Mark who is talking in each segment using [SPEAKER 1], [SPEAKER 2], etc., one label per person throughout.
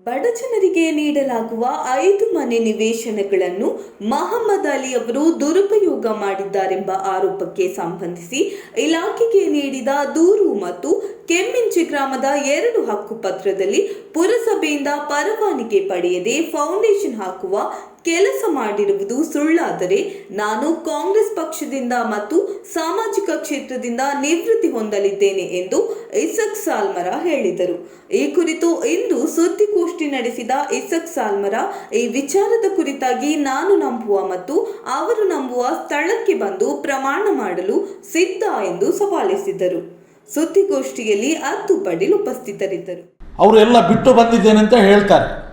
[SPEAKER 1] ಬಡಜನರಿಗೆ ನೀಡಲಾಗುವ ಐದು ಮನೆ ನಿವೇಶನಗಳನ್ನು ಮಹಮ್ಮದ್ ಅಲಿ ಅವರು ದುರುಪಯೋಗ ಮಾಡಿದ್ದಾರೆಂಬ ಆರೋಪಕ್ಕೆ ಸಂಬಂಧಿಸಿ ಇಲಾಖೆಗೆ ನೀಡಿದ ದೂರು ಮತ್ತು ಕೆಮ್ಮಿಂಚಿ ಗ್ರಾಮದ ಎರಡು ಹಕ್ಕುಪತ್ರದಲ್ಲಿ ಪುರಸಭೆಯಿಂದ ಪರವಾನಿಗೆ ಪಡೆಯದೆ ಫೌಂಡೇಶನ್ ಹಾಕುವ ಕೆಲಸ ಮಾಡಿರುವುದು ಸುಳ್ಳಾದರೆ ನಾನು ಕಾಂಗ್ರೆಸ್ ಪಕ್ಷದಿಂದ ಮತ್ತು ಸಾಮಾಜಿಕ ಕ್ಷೇತ್ರದಿಂದ ನಿವೃತ್ತಿ ಹೊಂದಲಿದ್ದೇನೆ ಎಂದು ಇಸಕ್ ಸಾಲ್ಮರ ಹೇಳಿದರು. ಈ ಕುರಿತು ಇಂದು ಸುದ್ದಿಗೋಷ್ಠಿ ನಡೆಸಿದ ಇಸಕ್ ಸಾಲ್ಮರ ಈ ವಿಚಾರದ ಕುರಿತಾಗಿ ನಾನು ನಂಬುವ ಮತ್ತು ಅವರು ನಂಬುವ ಸ್ಥಳಕ್ಕೆ ಬಂದು ಪ್ರಮಾಣ ಮಾಡಲು ಸಿದ್ಧ ಎಂದು ಸವಾಲಿಸಿದರು. ಸುದ್ದಿಗೋಷ್ಠಿಯಲ್ಲಿ ಹತ್ತು ಪಟೇಲ್ ಉಪಸ್ಥಿತರಿದ್ದರು.
[SPEAKER 2] ಅವರು ಎಲ್ಲ ಬಿಟ್ಟು ಬಂದಿದ್ದೇನೆ ಅಂತ ಹೇಳ್ತಾರೆ.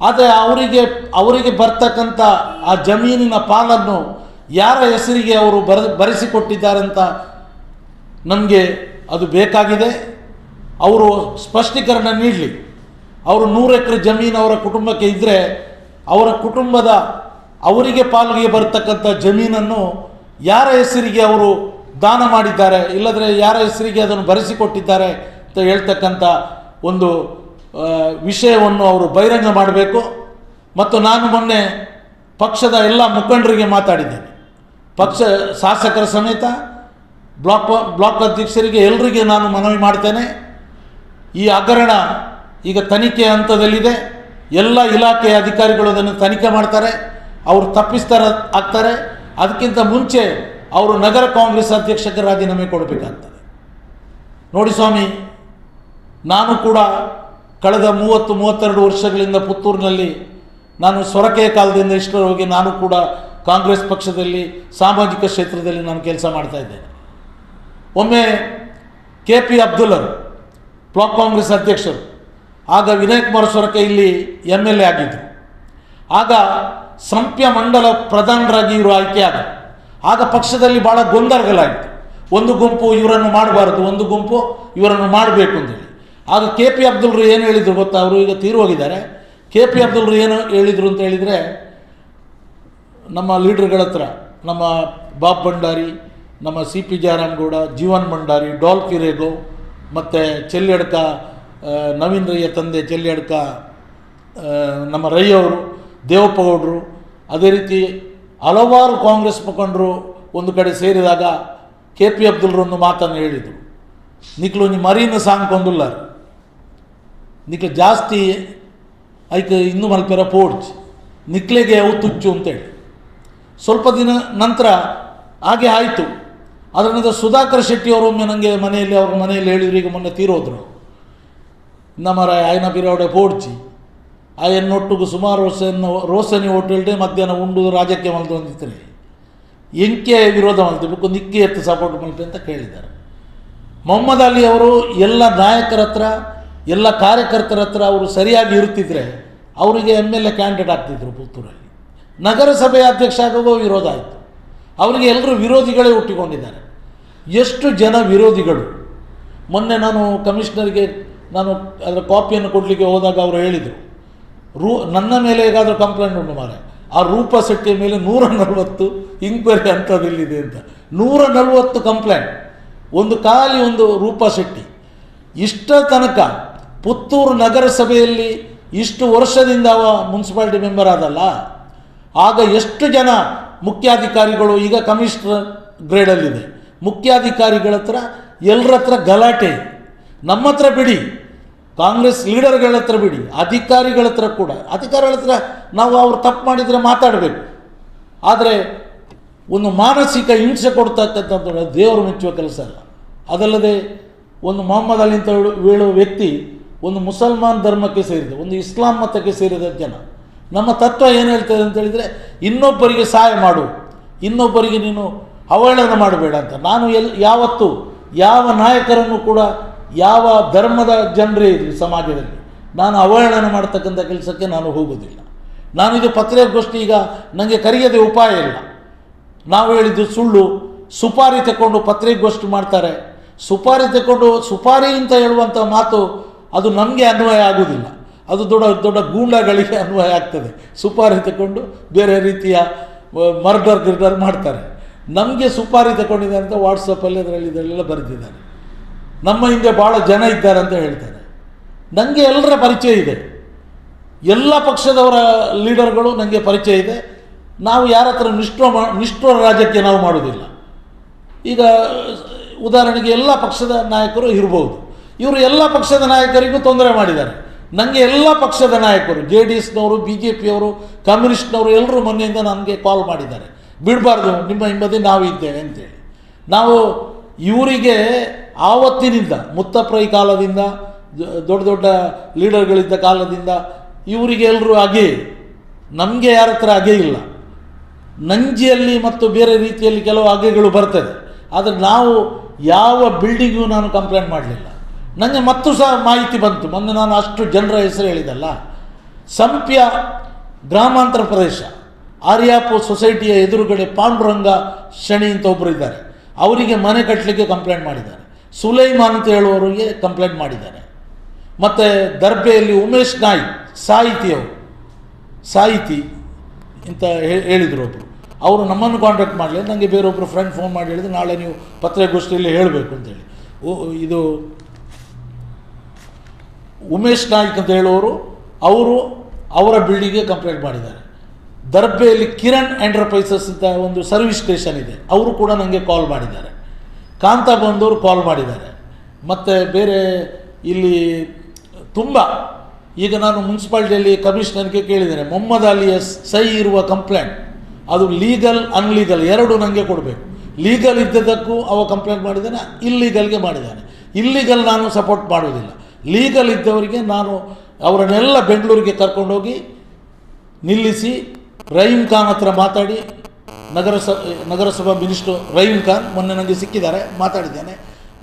[SPEAKER 2] ಆದರೆ ಅವರಿಗೆ ಅವರಿಗೆ ಬರ್ತಕ್ಕಂಥ ಆ ಜಮೀನಿನ ಪಾಲನ್ನು ಯಾರ ಹೆಸರಿಗೆ ಅವರು ಬರ ಅಂತ ನಮಗೆ ಅದು ಬೇಕಾಗಿದೆ. ಅವರು ಸ್ಪಷ್ಟೀಕರಣ ನೀಡಲಿ. ಅವರು ನೂರು ಎಕರೆ ಜಮೀನು ಅವರ ಕುಟುಂಬಕ್ಕೆ ಇದ್ದರೆ ಅವರ ಕುಟುಂಬದ ಅವರಿಗೆ ಪಾಲಿಗೆ ಬರತಕ್ಕಂಥ ಜಮೀನನ್ನು ಯಾರ ಹೆಸರಿಗೆ ಅವರು ದಾನ ಮಾಡಿದ್ದಾರೆ, ಇಲ್ಲದ್ರೆ ಯಾರ ಹೆಸರಿಗೆ ಅದನ್ನು ಬರೆಸಿಕೊಟ್ಟಿದ್ದಾರೆ ಅಂತ ಹೇಳ್ತಕ್ಕಂಥ ಒಂದು ವಿಷಯವನ್ನು ಅವರು ಬಹಿರಂಗ ಮಾಡಬೇಕು. ಮತ್ತು ನಾನು ಮೊನ್ನೆ ಪಕ್ಷದ ಎಲ್ಲ ಮುಖಂಡರಿಗೆ ಮಾತಾಡಿದ್ದೇನೆ. ಪಕ್ಷ ಶಾಸಕರ ಸಮೇತ, ಬ್ಲಾಕ್ ಬ್ಲಾಕ್ ಅಧ್ಯಕ್ಷರಿಗೆ ಎಲ್ಲರಿಗೆ ನಾನು ಮನವಿ ಮಾಡ್ತೇನೆ. ಈ ಹಗರಣ ಈಗ ತನಿಖೆ ಹಂತದಲ್ಲಿದೆ. ಎಲ್ಲ ಇಲಾಖೆಯ ಅಧಿಕಾರಿಗಳು ಅದನ್ನು ತನಿಖೆ ಮಾಡ್ತಾರೆ. ಅವರು ತಪ್ಪಿಸ್ತಾರ, ಆಗ್ತಾರೆ. ಅದಕ್ಕಿಂತ ಮುಂಚೆ ಅವರು ನಗರ ಕಾಂಗ್ರೆಸ್ ಅಧ್ಯಕ್ಷಕ್ಕೆ ರಾಜೀನಾಮೆ ಕೊಡಬೇಕಾಗ್ತದೆ. ನೋಡಿ ಸ್ವಾಮಿ, ನಾನು ಕೂಡ ಕಳೆದ ಮೂವತ್ತು, ಮೂವತ್ತೆರಡು ವರ್ಷಗಳಿಂದ ಪುತ್ತೂರಿನಲ್ಲಿ ನಾನು ಸೊರಕೆಯ ಕಾಲದಿಂದ ಇಷ್ಟರವರೆಗೆ ನಾನು ಕೂಡ ಕಾಂಗ್ರೆಸ್ ಪಕ್ಷದಲ್ಲಿ, ಸಾಮಾಜಿಕ ಕ್ಷೇತ್ರದಲ್ಲಿ ನಾನು ಕೆಲಸ ಮಾಡ್ತಾ ಇದ್ದೇನೆ. ಒಮ್ಮೆ ಕೆ ಪಿ ಅಬ್ದುಲ್ಲರು, ಬ್ಲಾಕ್ ಕಾಂಗ್ರೆಸ್ ಅಧ್ಯಕ್ಷರು, ಆಗ ವಿನಯ್ ಕುಮಾರ್ ಸೊರಕೆ ಇಲ್ಲಿ ಎಂ ಎಲ್ ಎ ಆಗಿದ್ದರು ಆಗ ಸಂಪ್ಯ ಮಂಡಲ ಪ್ರಧಾನರಾಗಿ ಇವರು ಆಯ್ಕೆಯಾದರು ಆಗ ಪಕ್ಷದಲ್ಲಿ ಭಾಳ ಗೊಂದಲಗಳಾಯಿತು. ಒಂದು ಗುಂಪು ಇವರನ್ನು ಮಾಡಬಾರದು, ಒಂದು ಗುಂಪು ಇವರನ್ನು ಮಾಡಬೇಕು ಅಂತೇಳಿ ಆಗ ಕೆ ಪಿ ಅಬ್ದುಲ್ರು ಏನು ಹೇಳಿದರು ಗೊತ್ತಾ? ಅವರು ಈಗ ತೀರು ಹೋಗಿದ್ದಾರೆ. ಕೆ ಪಿ ಅಬ್ದುಲ್ರು ಏನು ಹೇಳಿದರು ಅಂತ ಹೇಳಿದರೆ, ನಮ್ಮ ಲೀಡ್ರ್ಗಳ ಹತ್ರ, ನಮ್ಮ ಬಾಬ್ ಭಂಡಾರಿ, ನಮ್ಮ ಸಿ ಪಿ ಜಯರಾಮ್ಗೌಡ ಜೀವನ್ ಭಂಡಾರಿ, ಡಾಲ್ ಕಿರೇಗೋ, ಮತ್ತು ಚೆಲ್ಲೆಡ್ಕ ನವೀನ್ ರೈಯ ತಂದೆ ಚೆಲ್ಲೆಡ್ಕ ನಮ್ಮ ರೈ ಅವರು, ದೇವಪ್ಪ ಅದೇ ರೀತಿ ಹಲವಾರು ಕಾಂಗ್ರೆಸ್ ಮುಖಂಡರು ಒಂದು ಕಡೆ ಸೇರಿದಾಗ ಕೆ ಪಿ ಅಬ್ದುಲ್ರು ಒಂದು ಮಾತನ್ನು ಹೇಳಿದರು. ನಿಕ್ಲು ನಿಮ್ಮ ಮರೀನ ಸಾಂಗ್ ಕೊಂದುಲ್ಲಾರ್ ನಿಕ್ಲು ಜಾಸ್ತಿ ಐಕ ಇನ್ನು ಮಲ್ಪೆರ ಪೋಡ್ಚ್ ನಿಕ್ಲೆಗೆ ಅವು ತುಚ್ಚು ಅಂತೇಳಿ. ಸ್ವಲ್ಪ ದಿನ ನಂತರ ಹಾಗೆ ಆಯಿತು. ಅದರ ನಂತರ ಸುಧಾಕರ್ ಶೆಟ್ಟಿ ಅವರು ಒಮ್ಮೆ ನನಗೆ ಮನೆಯಲ್ಲಿ, ಅವ್ರ ಮನೆಯಲ್ಲಿ ಹೇಳಿದ್ರು, ಈಗ ಮೊನ್ನೆ ತೀರೋದ್ರು. ನಮ್ಮರ ಆಯ್ನ ಬಿರೋಡೆ ಆಯನ್ನೊಟ್ಟಿಗೆ ಸುಮಾರು ರೋಸನ್ನು ರೋಸನಿ ಹೋಟೆಲ್ಡೆ ಮಧ್ಯಾಹ್ನ ಉಂಡು ರಾಜಕೀಯ ಮಲ್ತು ಬಂದಿರ್ತಾರೆ ಎಂಕೆ ವಿರೋಧ ಮಲ್ತಿಬೇಕು ನಿಕ್ಕಿ ಎತ್ತು ಸಪೋರ್ಟ್ ಮಲ್ಪೆ ಅಂತ ಕೇಳಿದ್ದಾರೆ. ಮೊಹಮ್ಮದ್ ಅಲಿ ಅವರು ಎಲ್ಲ ನಾಯಕರ ಹತ್ರ, ಎಲ್ಲ ಕಾರ್ಯಕರ್ತರ ಹತ್ರ ಅವರು ಸರಿಯಾಗಿ ಇರುತ್ತಿದ್ದರೆ ಅವರಿಗೆ ಎಂ ಎಲ್ ಎ ಕ್ಯಾಂಡಿಡೇಟ್ ಆಗ್ತಿದ್ರು ಪುತ್ತೂರಲ್ಲಿ. ನಗರಸಭೆ ಅಧ್ಯಕ್ಷ ಆಗೋ ವಿರೋಧ ಆಯಿತು. ಅವರಿಗೆ ಎಲ್ಲರೂ ವಿರೋಧಿಗಳೇ ಹುಟ್ಟಿಕೊಂಡಿದ್ದಾರೆ. ಎಷ್ಟು ಜನ ವಿರೋಧಿಗಳು? ಮೊನ್ನೆ ನಾನು ಕಮಿಷನರ್ಗೆ ನಾನು ಅದರ ಕಾಪಿಯನ್ನು ಕೊಡಲಿಕ್ಕೆ ಹೋದಾಗ ಅವರು ಹೇಳಿದರು. ರೂ, ನನ್ನ ಮೇಲೆ ಹೇಗಾದರೂ ಕಂಪ್ಲೇಂಟ್ ಉಂಟು ಮಾರೆ ಆ ರೂಪ ಶೆಟ್ಟಿಯ ಮೇಲೆ ನೂರ ನಲವತ್ತು ಇಂಕ್ವೈರಿ ಅಂಥದ್ದಿಲ್ಲಿದೆ ಅಂತ. ನೂರ ನಲವತ್ತು ಕಂಪ್ಲೇಂಟ್ ಒಂದು ಖಾಲಿ ಒಂದು ರೂಪ ಶೆಟ್ಟಿ. ಇಷ್ಟ ತನಕ ಪುತ್ತೂರು ನಗರಸಭೆಯಲ್ಲಿ ಇಷ್ಟು ವರ್ಷದಿಂದ ಅವ ಮುನ್ಸಿಪಾಲಿಟಿ ಮೆಂಬರ್ ಆದಲ್ಲ. ಆಗ ಎಷ್ಟು ಜನ ಮುಖ್ಯಾಧಿಕಾರಿಗಳು, ಈಗ ಕಮಿಷನರ್ ಗ್ರೇಡಲ್ಲಿದೆ ಮುಖ್ಯಾಧಿಕಾರಿಗಳ ಹತ್ರ ಎಲ್ಲರ ಹತ್ರ ಗಲಾಟೆ. ನಮ್ಮ ಹತ್ರ ಬಿಡಿ. ಕಾಂಗ್ರೆಸ್ ಲೀಡರ್ಗಳ ಹತ್ರ ಬಿಡಿ, ಅಧಿಕಾರಿಗಳ ಹತ್ರ ಕೂಡ. ಅಧಿಕಾರಿಗಳ ಹತ್ರ ನಾವು ಅವ್ರು ತಪ್ಪು ಮಾಡಿದರೆ ಮಾತಾಡಬೇಕು. ಆದರೆ ಒಂದು ಮಾನಸಿಕ ಹಿಂಸೆ ಕೊಡ್ತಕ್ಕಂಥ ದೇವರು ಮೆಚ್ಚುವ ಕೆಲಸ ಅಲ್ಲ. ಅದಲ್ಲದೆ ಒಂದು ಮೊಹಮ್ಮದ್ ಅಲಿ ಅಂತ ಹೇಳು- ಹೇಳುವ ವ್ಯಕ್ತಿ ಒಂದು ಮುಸಲ್ಮಾನ್ ಧರ್ಮಕ್ಕೆ ಸೇರಿದ, ಒಂದು ಇಸ್ಲಾಂ ಮತಕ್ಕೆ ಸೇರಿದ ಜನ. ನಮ್ಮ ತತ್ವ ಏನು ಹೇಳ್ತದೆ ಅಂತ ಹೇಳಿದರೆ, ಇನ್ನೊಬ್ಬರಿಗೆ ಸಹಾಯ ಮಾಡು, ಇನ್ನೊಬ್ಬರಿಗೆ ನೀನು ಅವಹೇಳನ ಮಾಡಬೇಡ ಅಂತ. ನಾನು ಎಲ್ ಯಾವತ್ತು ಯಾವ ನಾಯಕರನ್ನು ಕೂಡ ಯಾವ ಧರ್ಮದ ಜನರೇ ಇರಲಿ ಸಮಾಜದಲ್ಲಿ, ನಾನು ಅವಹೇಳನ ಮಾಡ್ತಕ್ಕಂಥ ಕೆಲಸಕ್ಕೆ ನಾನು ಹೋಗೋದಿಲ್ಲ ನಾನು ಇದು ಪತ್ರಿಕಾಗೋಷ್ಠಿ ಈಗ ನನಗೆ ಕರೆಯದೆ ಉಪಾಯ ಇಲ್ಲ. ನಾವು ಹೇಳಿದ್ದು ಸುಳ್ಳು, ಸುಪಾರಿ ತಗೊಂಡು ಪತ್ರಿಕಾಗೋಷ್ಠಿ ಮಾಡ್ತಾರೆ. ಸುಪಾರಿ ತಗೊಂಡು ಸುಪಾರಿ ಅಂತ ಹೇಳುವಂಥ ಮಾತು ಅದು ನಮಗೆ ಅನ್ವಯ ಆಗುವುದಿಲ್ಲ. ಅದು ದೊಡ್ಡ ದೊಡ್ಡ ಗೂಂಡಗಳಿಗೆ ಅನ್ವಯ ಆಗ್ತದೆ. ಸುಪಾರಿ ತಗೊಂಡು ಬೇರೆ ರೀತಿಯ ಮರ್ಡರ್ ಗಿರ್ಡರ್ ಮಾಡ್ತಾರೆ. ನಮಗೆ ಸುಪಾರಿ ತಗೊಂಡಿದ್ದಾರೆ ಅಂತ ವಾಟ್ಸಪ್ಪಲ್ಲಿ ಅದರಲ್ಲಿ ಇದರಲ್ಲೆಲ್ಲ ಬರೆದಿದ್ದಾರೆ. ನಮ್ಮ ಹಿಂದೆ ಭಾಳ ಜನ ಇದ್ದಾರೆ ಅಂತ ಹೇಳ್ತಾರೆ. ನನಗೆ ಎಲ್ಲರ ಪರಿಚಯ ಇದೆ. ಎಲ್ಲ ಪಕ್ಷದವರ ಲೀಡರ್ಗಳು ನನಗೆ ಪರಿಚಯ ಇದೆ. ನಾವು ಯಾರ ಹತ್ರ ನಿಷ್ಠೋ ಮಾ, ನಿಷ್ಠುರ ರಾಜ್ಯಕ್ಕೆ ನಾವು ಮಾಡೋದಿಲ್ಲ ಈಗ ಉದಾಹರಣೆಗೆ ಎಲ್ಲ ಪಕ್ಷದ ನಾಯಕರು ಇರ್ಬೋದು. ಇವರು ಎಲ್ಲ ಪಕ್ಷದ ನಾಯಕರಿಗೂ ತೊಂದರೆ ಮಾಡಿದ್ದಾರೆ. ನನಗೆ ಎಲ್ಲ ಪಕ್ಷದ ನಾಯಕರು, ಜೆ ಡಿ ಎಸ್ನವರು, ಬಿ ಜೆ ಪಿಯವರು, ಕಮ್ಯುನಿಸ್ಟ್ನವರು ಎಲ್ಲರೂ ಮೊನ್ನೆಯಿಂದ ನನಗೆ ಕಾಲ್ ಮಾಡಿದ್ದಾರೆ. ಬಿಡಬಾರ್ದು, ನಿಮ್ಮ ಹಿಂಬದಿ ನಾವು ಇದ್ದೇವೆ ಅಂತೇಳಿ. ನಾವು ಇವರಿಗೆ ಆವತ್ತಿನಿಂದ, ಮುತ್ತಪ್ರೈ ಕಾಲದಿಂದ, ದೊಡ್ಡ ದೊಡ್ಡ ಲೀಡರ್ಗಳಿದ್ದ ಕಾಲದಿಂದ ಇವರಿಗೆ ಎಲ್ಲರೂ ಹಾಗೆ, ನಮಗೆ ಯಾರ ಹತ್ರ ಹಾಗೆ ಇಲ್ಲ. ನಂಜಿಯಲ್ಲಿ ಮತ್ತು ಬೇರೆ ರೀತಿಯಲ್ಲಿ ಕೆಲವು ಹಗೆಗಳು ಬರ್ತದೆ. ಆದರೆ ನಾವು ಯಾವ ಬಿಲ್ಡಿಂಗೂ ನಾನು ಕಂಪ್ಲೇಂಟ್ ಮಾಡಲಿಲ್ಲ. ನನಗೆ ಮತ್ತು ಸಹ ಮಾಹಿತಿ ಬಂತು. ಮೊನ್ನೆ ನಾನು ಅಷ್ಟು ಜನರ ಹೆಸರು ಹೇಳಿದಲ್ಲ. ಸಂಪ್ಯ ಗ್ರಾಮಾಂತರ ಪ್ರದೇಶ, ಆರ್ಯಾಪು ಸೊಸೈಟಿಯ ಎದುರುಗಡೆ ಪಾಂಡುರಂಗ ಶಣಿ ಅಂತ ಒಬ್ಬರು ಇದ್ದಾರೆ. ಅವರಿಗೆ ಮನೆ ಕಟ್ಟಲಿಕ್ಕೆ ಕಂಪ್ಲೇಂಟ್ ಮಾಡಿದ್ದಾರೆ. ಸುಲೈಮಾನ್ ಅಂತ ಹೇಳುವವರಿಗೆ ಕಂಪ್ಲೇಂಟ್ ಮಾಡಿದ್ದಾರೆ. ಮತ್ತು ದರ್ಬೆಯಲ್ಲಿ ಉಮೇಶ್ ನಾಯ್ಕ್ ಸಾಹಿತಿಯವರು ಸಾಹಿತಿ ಅಂತ ಹೇಳಿದರು ಒಬ್ಬರು ಅವರು ನಮ್ಮನ್ನು ಕಾಂಟ್ಯಾಕ್ಟ್ ಮಾಡಲಿ ನನಗೆ ಬೇರೊಬ್ಬರು ಫ್ರೆಂಡ್ ಫೋನ್ ಮಾಡಿ ಹೇಳಿದ್ರು, ನಾಳೆ ನೀವು ಪತ್ರಿಕಾಗೋಷ್ಠಿಯಲ್ಲಿ ಹೇಳಬೇಕು ಅಂತೇಳಿ ಇದು ಉಮೇಶ್ ನಾಯ್ಕ್ ಅಂತ ಹೇಳುವವರು, ಅವರು ಅವರ ಬಿಲ್ಡಿಂಗ್ಗೆ ಕಂಪ್ಲೇಂಟ್ ಮಾಡಿದ್ದಾರೆ. ದರ್ಬೆಯಲ್ಲಿ ಕಿರಣ್ ಎಂಟರ್ಪ್ರೈಸಸ್ ಅಂತ ಒಂದು ಸರ್ವಿಸ್ ಸ್ಟೇಷನ್ ಇದೆ. ಅವರು ಕೂಡ ನನಗೆ ಕಾಲ್ ಮಾಡಿದ್ದಾರೆ. ಕಾಂತ ಬಂದವರು ಕಾಲ್ ಮಾಡಿದ್ದಾರೆ. ಮತ್ತು ಬೇರೆ ಇಲ್ಲಿ ತುಂಬ, ಈಗ ನಾನು ಮುನ್ಸಿಪಾಲ್ಟಿಯಲ್ಲಿ ಕಮಿಷನರ್ಗೆ ಕೇಳಿದ್ದೇನೆ, ಮೊಹಮ್ಮದ್ ಅಲಿಯ ಸೈ ಇರುವ ಕಂಪ್ಲೇಂಟ್ ಅದು ಲೀಗಲ್ ಅನ್ಲೀಗಲ್ ಎರಡು ನನಗೆ ಕೊಡಬೇಕು. ಲೀಗಲ್ ಇದ್ದದಕ್ಕೂ ಅವ ಕಂಪ್ಲೇಂಟ್ ಮಾಡಿದ್ದಾನೆ ಇಲ್ಲೀಗಲ್ಗೆ ಮಾಡಿದ್ದಾನೆ. ಇಲ್ಲೀಗಲ್ ನಾನು ಸಪೋರ್ಟ್ ಮಾಡುವುದಿಲ್ಲ. ಲೀಗಲ್ ಇದ್ದವರಿಗೆ ನಾನು ಅವರನ್ನೆಲ್ಲ ಬೆಂಗಳೂರಿಗೆ ಕರ್ಕೊಂಡೋಗಿ ನಿಲ್ಲಿಸಿ ರೈಮ್ ಖಾನ್ ಹತ್ರ ಮಾತಾಡಿ ನಗರಸ, ನಗರಸಭಾ ಮಿನಿಸ್ಟರ್ ರಹೀಮ್ ಖಾನ್ ಮೊನ್ನೆ ನನಗೆ ಸಿಕ್ಕಿದ್ದಾರೆ, ಮಾತಾಡಿದ್ದೇನೆ.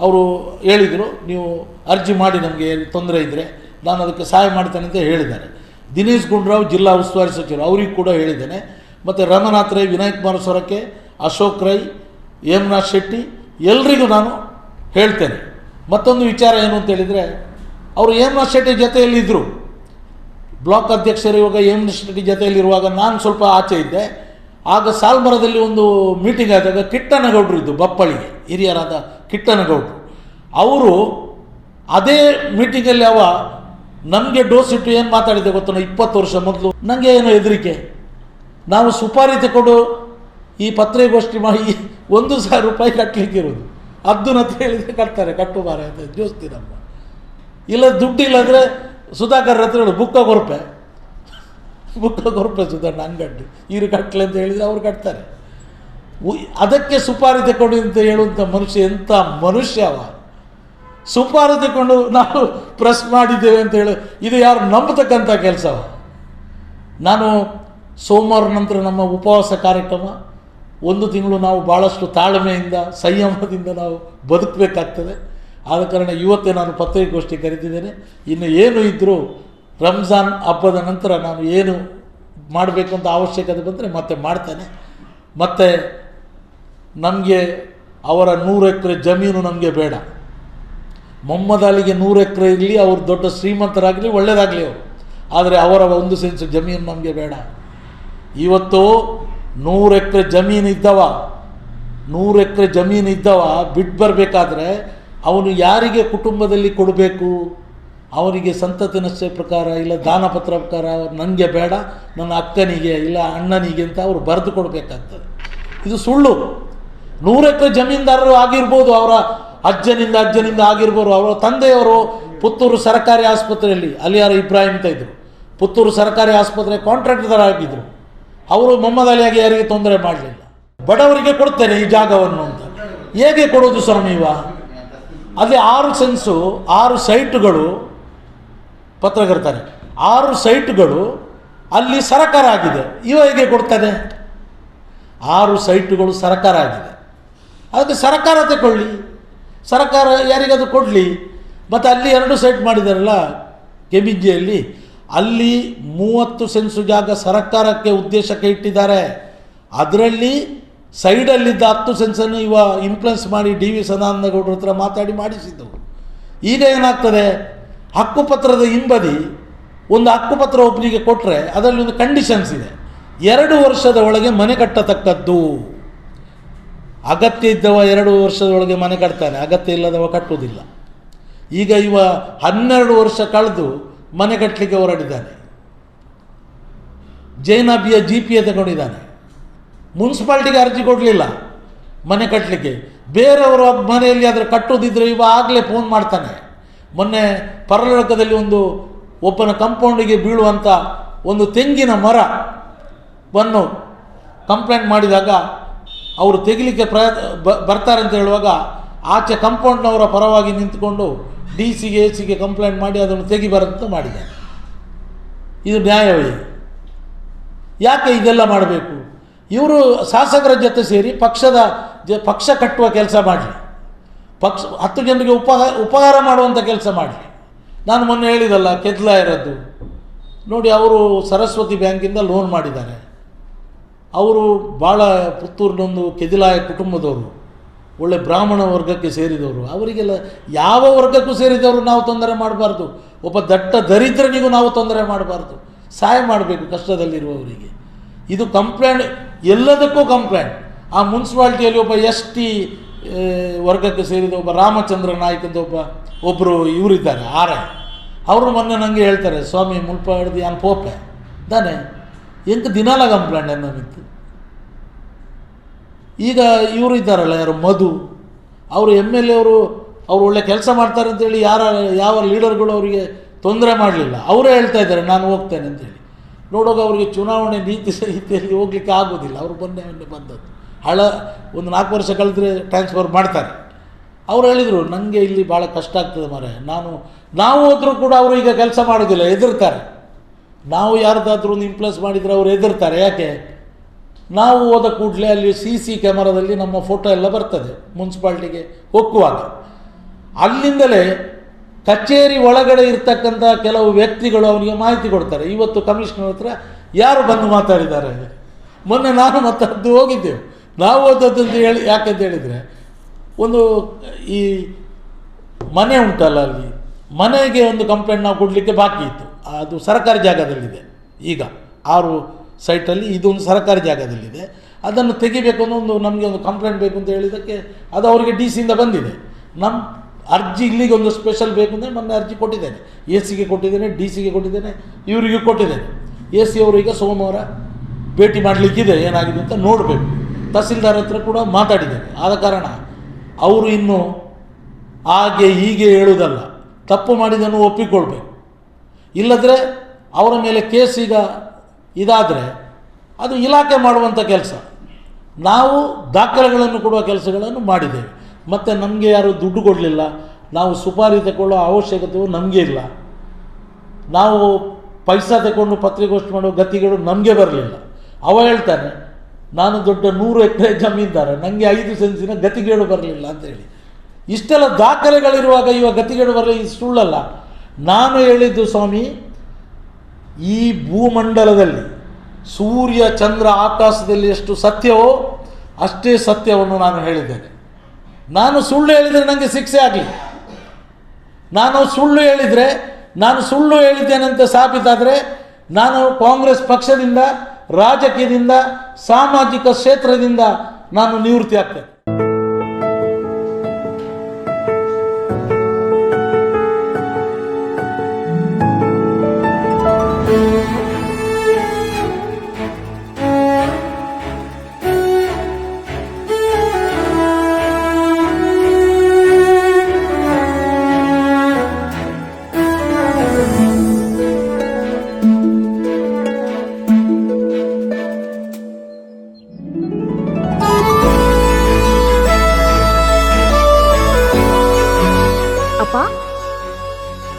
[SPEAKER 2] ಅವರು ಹೇಳಿದರು, ನೀವು ಅರ್ಜಿ ಮಾಡಿ ನಮಗೆ ತೊಂದರೆ ಇದ್ದರೆ ನಾನು ಅದಕ್ಕೆ ಸಹಾಯ ಮಾಡ್ತೇನೆ ಅಂತ ಹೇಳಿದ್ದಾರೆ. ದಿನೇಶ್ ಗುಂಡ್ರಾವ್ ಜಿಲ್ಲಾ ಉಸ್ತುವಾರಿ ಸಚಿವರು, ಅವರಿಗೂ ಕೂಡ ಹೇಳಿದ್ದೇನೆ. ಮತ್ತು ರಮನಾಥ್ ರೈ, ವಿನಾಯಕ್ ಕುಮಾರ್ ಸೊರಕೆ, ಅಶೋಕ್ ರೈ ಹೇಮನಾಥ್ ಶೆಟ್ಟಿ, ಎಲ್ರಿಗೂ ನಾನು ಹೇಳ್ತೇನೆ. ಮತ್ತೊಂದು ವಿಚಾರ ಏನು ಅಂತ ಹೇಳಿದರೆ, ಅವರು ಹೇಮನಾಥ್ ಶೆಟ್ಟಿ ಜೊತೆಯಲ್ಲಿದ್ದರು ಬ್ಲಾಕ್ ಅಧ್ಯಕ್ಷರು ಇವಾಗ ಹೇಮನಾಥ್ ಶೆಟ್ಟಿ ಜೊತೆಯಲ್ಲಿರುವಾಗ ನಾನು ಸ್ವಲ್ಪ ಆಚೆ ಇದ್ದೆ. ಆಗ ಸಾಲ್ಮರದಲ್ಲಿ ಒಂದು ಮೀಟಿಂಗ್ ಆದಾಗ ಕಿಟ್ಟನಗೌಡರು ಇದ್ದು, ಬಪ್ಪಳಿಗೆ, ಹಿರಿಯರಾದ ಕಿಟ್ಟನಗೌಡರು. ಅವರು ಅದೇ ಮೀಟಿಂಗಲ್ಲಿ ಅವ, ನಮಗೆ ಡೋಸ್ ಇಟ್ಟು ಏನು ಮಾತಾಡಿದ್ದೆ ಗೊತ್ತ ಇಪ್ಪತ್ತು ವರ್ಷ ಮೊದಲು. ನನಗೆ ಏನು ಹೆದರಿಕೆ. ನಾವು ಸುಪಾರಿ ತಗೊಂಡು ಈ ಪತ್ರಿಕೋಷ್ಠಿ ಮಾಡಿ, ಒಂದು ಸಾವಿರ ರೂಪಾಯಿ ಕಟ್ಟಲಿಕ್ಕೆ ಇರೋದು ಅದನ್ನ ಹತ್ರ ಹೇಳಿದರೆ ಕಟ್ತಾರೆ ಕಟ್ಟು ಅಂತ ಜೋಸ್ತಿ ನಮ್ಮ ಇಲ್ಲ ದುಡ್ಡಿಲ್ಲ ಅಂದರೆ ಸುಧಾಕರ್ ಹತ್ರ ಹೇಳು, ಬುಕ್ಕ ಕೊರಪೆ ಕೊರಪೆ ಸುಧಾರಣ ಅಂಗಡ್ಡಿ ಇರು ಕಟ್ಟಲೆ ಅಂತ ಹೇಳಿದರೆ ಅವ್ರು ಕಟ್ತಾರೆ. ಅದಕ್ಕೆ ಸುಪಾರಿ ತಗೊಂಡು ಅಂತ ಹೇಳುವಂಥ ಮನುಷ್ಯ ಎಂಥ ಮನುಷ್ಯ ಅವ? ಸುಪಾರಿ ತಗೊಂಡು ನಾವು ಪ್ರೆಸ್ ಮಾಡಿದ್ದೇವೆ ಅಂತ ಹೇಳಿ, ಇದು ಯಾರು ನಂಬತಕ್ಕಂಥ ಕೆಲಸವ ನಾನು ಸೋಮವಾರ ನಂತರ ನಮ್ಮ ಉಪವಾಸ ಕಾರ್ಯಕ್ರಮ, ಒಂದು ತಿಂಗಳು ನಾವು ಭಾಳಷ್ಟು ತಾಳ್ಮೆಯಿಂದ, ಸಂಯಮದಿಂದ ನಾವು ಬದುಕಬೇಕಾಗ್ತದೆ. ಆದ ಕಾರಣ ಇವತ್ತೇ ನಾನು ಪತ್ರಿಕೋಷ್ಠಿ ಕರೆದಿದ್ದೇನೆ ಇನ್ನು ಏನು ಇದ್ದರೂ ರಂಜಾನ್ ಹಬ್ಬದ ನಂತರ ನಾನು ಏನು ಮಾಡಬೇಕು ಅಂತ ಅವಶ್ಯಕತೆ ಬಂದರೆ ಮತ್ತೆ ಮಾಡ್ತೇನೆ. ಮತ್ತು ನಮಗೆ ಅವರ ನೂರು ಎಕರೆ ಜಮೀನು ನಮಗೆ ಬೇಡ. ಮೊಹಮ್ಮದ್ ಅಲಿಗೆ ನೂರು ಎಕರೆ ಇರಲಿ, ಅವರು ದೊಡ್ಡ ಶ್ರೀಮಂತರಾಗಲಿ ಒಳ್ಳೆಯದಾಗಲಿ ಅವರು. ಆದರೆ ಅವರ ಒಂದು ಸೆನ್ಸ್ ಜಮೀನು ನಮಗೆ ಬೇಡ. ಇವತ್ತು ನೂರು ಎಕರೆ ಜಮೀನು ಇದ್ದವ, ನೂರು ಎಕರೆ ಜಮೀನು ಇದ್ದವ ಬಿಟ್ಟು ಬರಬೇಕಾದ್ರೆ ಅವನು ಯಾರಿಗೆ ಕುಟುಂಬದಲ್ಲಿ ಕೊಡಬೇಕು? ಅವನಿಗೆ ಸಂತತಿ ನಷ್ಟ ಪ್ರಕಾರ ಇಲ್ಲ, ದಾನಪತ್ರ ಪ್ರಕಾರ ನನಗೆ ಬೇಡ, ನನ್ನ ಅಕ್ಕನಿಗೆ ಇಲ್ಲ, ಅಣ್ಣನಿಗೆ ಅಂತ ಅವರು ಬರೆದು ಕೊಡಬೇಕಾಗ್ತದೆ. ಇದು ಸುಳ್ಳು. ನೂರಕ್ಕೆ ಜಮೀನ್ದಾರರು ಆಗಿರ್ಬೋದು, ಅವರ ಅಜ್ಜನಿಂದ ಅಜ್ಜನಿಂದ ಆಗಿರ್ಬೋದು, ಅವರ ತಂದೆಯವರು ಪುತ್ತೂರು ಸರ್ಕಾರಿ ಆಸ್ಪತ್ರೆಯಲ್ಲಿ ಅಲಿಯಾರ ಇಬ್ರಾಹಿಂ ಅಂತ ಇದ್ದರು ಪುತ್ತೂರು ಸರ್ಕಾರಿ ಆಸ್ಪತ್ರೆ ಕಾಂಟ್ರಾಕ್ಟರ್ ಆಗಿದ್ದರು ಅವರು ಮೊಹಮ್ಮದ್ ಅಲಿಯಾಗಿ ಯಾರಿಗೆ ತೊಂದರೆ ಮಾಡಲಿಲ್ಲ. ಬಡವರಿಗೆ ಕೊಡ್ತೇನೆ ಈ ಜಾಗವನ್ನು ಅಂತ. ಹೇಗೆ ಕೊಡೋದು ಸ್ವಾಮಿ ಇವ? ಅಲ್ಲಿ ಆರು ಸೆನ್ಸು, ಆರು ಸೈಟುಗಳು ಪತ್ರಕರ್ತರೆ. ಆರು ಸೈಟ್ಗಳು ಅಲ್ಲಿ ಸರಕಾರ ಆಗಿದೆ ಇವ ಹೇಗೆ ಕೊಡ್ತಾನೆ ಆರು ಸೈಟ್ಗಳು ಸರಕಾರ ಆಗಿದೆ ಅದಕ್ಕೆ ಸರಕಾರ ತಗೊಳ್ಳಿ ಸರಕಾರ ಯಾರಿಗಾದರೂ ಕೊಡಲಿ? ಮತ್ತು ಅಲ್ಲಿ ಎರಡು ಸೈಟ್ ಮಾಡಿದಾರಲ್ಲ, ಕೆಬಿಜಿಯಲ್ಲಿ. ಅಲ್ಲಿ ಮೂವತ್ತು ಸೆನ್ಸು ಜಾಗ ಸರ್ಕಾರಕ್ಕೆ ಉದ್ದೇಶಕ್ಕೆ ಇಟ್ಟಿದ್ದಾರೆ. ಅದರಲ್ಲಿ ಸೈಡಲ್ಲಿದ್ದ ಹತ್ತು ಸೆನ್ಸನ್ನು ಇವ ಇನ್ಫ್ಲುಯೆನ್ಸ್ ಮಾಡಿ ಡಿ ವಿ ಸದಾನಂದಗೌಡರ ಹತ್ರ ಮಾತಾಡಿ ಮಾಡಿಸಿದ್ದು. ಈಗ ಏನಾಗ್ತದೆ? ಹಕ್ಕುಪತ್ರದ ಹಿಂಬದಿ ಒಂದು ಹಕ್ಕುಪತ್ರ ಒಬ್ಬನಿಗೆ ಕೊಟ್ಟರೆ ಅದರಲ್ಲಿ ಒಂದು ಕಂಡೀಷನ್ಸ್ ಇದೆ. ಎರಡು ವರ್ಷದ ಒಳಗೆ ಮನೆ ಕಟ್ಟತಕ್ಕದ್ದು. ಅಗತ್ಯ ಇದ್ದವ ಎರಡು ವರ್ಷದ ಒಳಗೆ ಮನೆ ಕಟ್ತಾನೆ, ಅಗತ್ಯ ಇಲ್ಲದವ ಕಟ್ಟುವುದಿಲ್ಲ. ಈಗ ಇವ ಹನ್ನೆರಡು ವರ್ಷ ಕಳೆದು ಮನೆ ಕಟ್ಟಲಿಕ್ಕೆ ಹೊರಟಿದ್ದಾನೆ. ಜೈನಾಬಿಯ ಜಿ ಪಿ ಎ ತಗೊಂಡಿದ್ದಾನೆ. ಮುನ್ಸಿಪಾಲ್ಟಿಗೆ ಅರ್ಜಿ ಕೊಡಲಿಲ್ಲ ಮನೆ ಕಟ್ಟಲಿಕ್ಕೆ ಬೇರೆಯವರು ಮನೆಯಲ್ಲಿ ಆದರೆ ಕಟ್ಟೋದಿದ್ರೆ ಇವ ಆಗಲೇ ಫೋನ್ ಮಾಡ್ತಾನೆ. ಮೊನ್ನೆ ಪರಲೋಕದಲ್ಲಿ ಒಂದು ಒಬ್ಬನ ಕಂಪೌಂಡಿಗೆ ಬೀಳುವಂಥ ಒಂದು ತೆಂಗಿನ ಮರವನ್ನು ಕಂಪ್ಲೇಂಟ್ ಮಾಡಿದಾಗ ಅವರು ತೆಗಿಲಿಕ್ಕೆ ಪ್ರಯತ್ನ ಬ- ಬರ್ತಾರೆ ಅಂತ ಹೇಳುವಾಗ ಆಚೆ ಕಂಪೌಂಡ್ನವರ ಪರವಾಗಿ ನಿಂತುಕೊಂಡು ಡಿ ಸಿಗೆ ಎ ಸಿಗೆ ಕಂಪ್ಲೇಂಟ್ ಮಾಡಿ ಅದನ್ನು ತೆಗಿಬಾರಂತ ಮಾಡಿದೆ ಇದು ನ್ಯಾಯವೇ? ಯಾಕೆ ಇದೆಲ್ಲ ಮಾಡಬೇಕು? ಇವರು ಶಾಸಕರ ಜೊತೆ ಸೇರಿ ಪಕ್ಷದ ಜ, ಪಕ್ಷ ಕಟ್ಟುವ ಕೆಲಸ ಮಾಡಲಿ. ಪಕ್ಷ, ಹತ್ತು ಜನರಿಗೆ ಉಪಹಾರ ಉಪಹಾರ ಮಾಡುವಂಥ ಕೆಲಸ ಮಾಡಿ. ನಾನು ಮೊನ್ನೆ ಹೇಳಿದಲ್ಲ ಕೆದ್ಲಾಯರದ್ದು ನೋಡಿ, ಅವರು ಸರಸ್ವತಿ ಬ್ಯಾಂಕಿಂದ ಲೋನ್ ಮಾಡಿದ್ದಾರೆ. ಅವರು ಭಾಳ ಪುತ್ತೂರಿನೊಂದು ಕೆದಿಲಾಯ ಕುಟುಂಬದವರು, ಒಳ್ಳೆ ಬ್ರಾಹ್ಮಣ ವರ್ಗಕ್ಕೆ ಸೇರಿದವರು. ಅವರಿಗೆಲ್ಲ ಯಾವ ವರ್ಗಕ್ಕೂ ಸೇರಿದವರು ನಾವು ತೊಂದರೆ ಮಾಡಬಾರ್ದು. ಒಬ್ಬ ದಟ್ಟ ದರಿದ್ರನಿಗೂ ನಾವು ತೊಂದರೆ ಮಾಡಬಾರ್ದು. ಸಹಾಯ ಮಾಡಬೇಕು ಕಷ್ಟದಲ್ಲಿರುವವರಿಗೆ. ಇದು ಕಂಪ್ಲೇಂಟ್, ಎಲ್ಲದಕ್ಕೂ ಕಂಪ್ಲೇಂಟ್. ಆ ಮುನ್ಸಿಪಾಲ್ಟಿಯಲ್ಲಿ ಒಬ್ಬ ಎಸ್ ಟಿ ವರ್ಗಕ್ಕೆ ಸೇರಿದ ಒಬ್ಬ ರಾಮಚಂದ್ರ ನಾಯ್ಕ ಅಂತ ಒಬ್ಬ ಒಬ್ಬರು ಇವರಿದ್ದಾರೆ ಆರೆ ಅವರು ಮೊನ್ನೆ ನನಗೆ ಹೇಳ್ತಾರೆ, ಸ್ವಾಮಿ ಮುಲ್ಪ ಹಿಡ್ದು ಯಾನ್ ಪೋಪೆ ತಾನೆ. ಎಂತ ದಿನಾಲ ಕಂಪ್ಲೇಂಟ್ ಅನ್ನೋದಿತ್ತು ಈಗ ಇವರು ಇದ್ದಾರಲ್ಲ, ಯಾರು? ಮಧು. ಅವರು ಎಂ ಎಲ್ ಎ ಅವರು, ಅವ್ರು ಒಳ್ಳೆ ಕೆಲಸ ಮಾಡ್ತಾರೆ ಅಂತೇಳಿ ಯಾರ, ಯಾವ ಲೀಡರ್ಗಳು ಅವರಿಗೆ ತೊಂದರೆ ಮಾಡಲಿಲ್ಲ. ಅವರೇ ಹೇಳ್ತಾ ಇದ್ದಾರೆ, ನಾನು ಹೋಗ್ತೇನೆ ಅಂತೇಳಿ ನೋಡೋಕೆ ಅವರಿಗೆ ಚುನಾವಣೆ ನೀತಿ ಸಂಹಿತೆಯಲ್ಲಿ ಹೋಗ್ಲಿಕ್ಕೆ ಆಗೋದಿಲ್ಲ. ಅವರು ಮೊನ್ನೆ ಮೊನ್ನೆ ಬಂದದ್ದು. ಹಳ, ಒಂದು ನಾಲ್ಕು ವರ್ಷ ಕಳೆದ್ರೆ ಟ್ರಾನ್ಸ್ಫರ್ ಮಾಡ್ತಾರೆ. ಅವ್ರು ಹೇಳಿದರು ನನಗೆ ಇಲ್ಲಿ ಭಾಳ ಕಷ್ಟ ಆಗ್ತದೆ ಮರೆ ನಾನು, ನಾವು ಹೋದರೂ ಕೂಡ ಅವರು ಈಗ ಕೆಲಸ ಮಾಡೋದಿಲ್ಲ, ಹೆದರ್ತಾರೆ. ನಾವು ಯಾರ್ದಾದ್ರೂ ಒಂದು ಇಂಪ್ಲಸ್ ಮಾಡಿದರೆ ಅವರು ಹೆದರ್ತಾರೆ. ಯಾಕೆ? ನಾವು ಹೋದ ಕೂಡಲೇ ಅಲ್ಲಿ ಸಿ ಸಿ ಕ್ಯಾಮರಾದಲ್ಲಿ ನಮ್ಮ ಫೋಟೋ ಎಲ್ಲ ಬರ್ತದೆ, ಮುನ್ಸಿಪಾಲ್ಟಿಗೆ ಹೋಗುವಾಗ ಅಲ್ಲಿಂದಲೇ ಕಚೇರಿ ಒಳಗಡೆ ಇರ್ತಕ್ಕಂಥ ಕೆಲವು ವ್ಯಕ್ತಿಗಳು ಅವನಿಗೆ ಮಾಹಿತಿ ಕೊಡ್ತಾರೆ. ಇವತ್ತು ಕಮಿಷನರ್ ಹತ್ರ ಯಾರು ಬಂದು ಮಾತಾಡಿದ್ದಾರೆ? ಮೊನ್ನೆ ನಾನು ಮಾತಾಡ್ದು ಹೋಗಿದ್ದೆವು. ನಾವು ಓದೋದು ಅಂತ ಹೇಳಿ ಯಾಕಂತ ಹೇಳಿದರೆ, ಒಂದು ಈ ಮನೆ ಉಂಟಲ್ಲ ಅಲ್ಲಿ, ಮನೆಗೆ ಒಂದು ಕಂಪ್ಲೇಂಟ್ ನಾವು ಕೊಡಲಿಕ್ಕೆ ಬಾಕಿ ಇತ್ತು. ಅದು ಸರ್ಕಾರಿ ಜಾಗದಲ್ಲಿದೆ. ಈಗ ಆರು ಸೈಟಲ್ಲಿ ಇದೊಂದು ಸರ್ಕಾರಿ ಜಾಗದಲ್ಲಿದೆ. ಅದನ್ನು ತೆಗಿಬೇಕು ಅನ್ನೋ ಒಂದು ನಮಗೆ ಒಂದು ಕಂಪ್ಲೇಂಟ್ ಬೇಕು ಅಂತ ಹೇಳಿದ್ದಕ್ಕೆ ಅದು ಅವರಿಗೆ ಡಿ ಸಿಯಿಂದ ಬಂದಿದೆ. ನಮ್ಮ ಅರ್ಜಿ ಇಲ್ಲಿಗೆ ಒಂದು ಸ್ಪೆಷಲ್ ಬೇಕು ಅಂದರೆ ಮೊನ್ನೆ ಅರ್ಜಿ ಕೊಟ್ಟಿದ್ದೇನೆ. ಎ ಸಿಗೆ ಕೊಟ್ಟಿದ್ದೇನೆ ಡಿ ಸಿಗೆ ಕೊಟ್ಟಿದ್ದೇನೆ, ಇವರಿಗೆ ಕೊಟ್ಟಿದ್ದೇನೆ. ಎ ಸಿ ಅವರು ಈಗ ಸೋಮವಾರ ಭೇಟಿ ಮಾಡಲಿಕ್ಕಿದೆ, ಏನಾಗಿದೆ ಅಂತ ನೋಡಬೇಕು. ತಹಸೀಲ್ದಾರ್ ಹತ್ರ ಕೂಡ ಮಾತಾಡಿದ್ದೇನೆ. ಆದ ಕಾರಣ ಅವರು ಇನ್ನು ಹಾಗೆ ಹೀಗೆ ಹೇಳುವುದಲ್ಲ. ತಪ್ಪು ಮಾಡಿದನ್ನು ಒಪ್ಪಿಕೊಳ್ಬೇಕು. ಇಲ್ಲದ್ರೆ ಅವರ ಮೇಲೆ ಕೇಸ್ ಈಗ ಇದಾದರೆ ಅದು ಇಲಾಖೆ ಮಾಡುವಂಥ ಕೆಲಸ. ನಾವು ದಾಖಲೆಗಳನ್ನು ಕೊಡುವ ಕೆಲಸಗಳನ್ನು ಮಾಡಿದ್ದೇವೆ. ಮತ್ತು ನಮಗೆ ಯಾರು ದುಡ್ಡು ಕೊಡಲಿಲ್ಲ. ನಾವು ಸುಪಾರಿ ತಗೊಳ್ಳೋ ಅವಶ್ಯಕತೆಯು ನಮಗೆ ಇಲ್ಲ. ನಾವು ಪೈಸಾ ತಗೊಂಡು ಪತ್ರಿಕೋಷ್ಠಿ ಮಾಡೋ ಗತಿಗಳು ನಮಗೆ ಬರಲಿಲ್ಲ. ಅವ ಹೇಳ್ತಾನೆ ನಾನು ದೊಡ್ಡ ನೂರು ಎಕರೆ ಜಮೀನ್ದಾರ ನನಗೆ ಐದು ಸೆನ್ಸಿನ ಗತಿಗೇಡು ಬರಲಿಲ್ಲ ಅಂತೇಳಿ ಇಷ್ಟೆಲ್ಲ ದಾಖಲೆಗಳಿರುವಾಗ ಇವ ಗತಿಗೇಡು ಬರಲಿ ಇದು ಸುಳ್ಳಲ್ಲ. ನಾನು ಹೇಳಿದ್ದು ಸ್ವಾಮಿ, ಈ ಭೂಮಂಡಲದಲ್ಲಿ ಸೂರ್ಯ, ಚಂದ್ರ ಆಕಾಶದಲ್ಲಿ ಎಷ್ಟು ಸತ್ಯವೋ ಅಷ್ಟೇ ಸತ್ಯವನ್ನು ನಾನು ಹೇಳಿದ್ದೇನೆ. ನಾನು ಸುಳ್ಳು ಹೇಳಿದರೆ ನನಗೆ ಶಿಕ್ಷೆ ಆಗಲಿ. ನಾನು ಸುಳ್ಳು ಹೇಳಿದರೆ, ನಾನು ಸುಳ್ಳು ಹೇಳಿದ್ದೇನೆ ಅಂತ ಸಾಬೀತಾದರೆ, ನಾನು ಕಾಂಗ್ರೆಸ್ ಪಕ್ಷದಿಂದ ರಾಜಕೀಯದಿಂದ ಸಾಮಾಜಿಕ ಕ್ಷೇತ್ರದಿಂದ ನಾನು ನಿವೃತ್ತಿ ಆಗ್ತೇನೆ.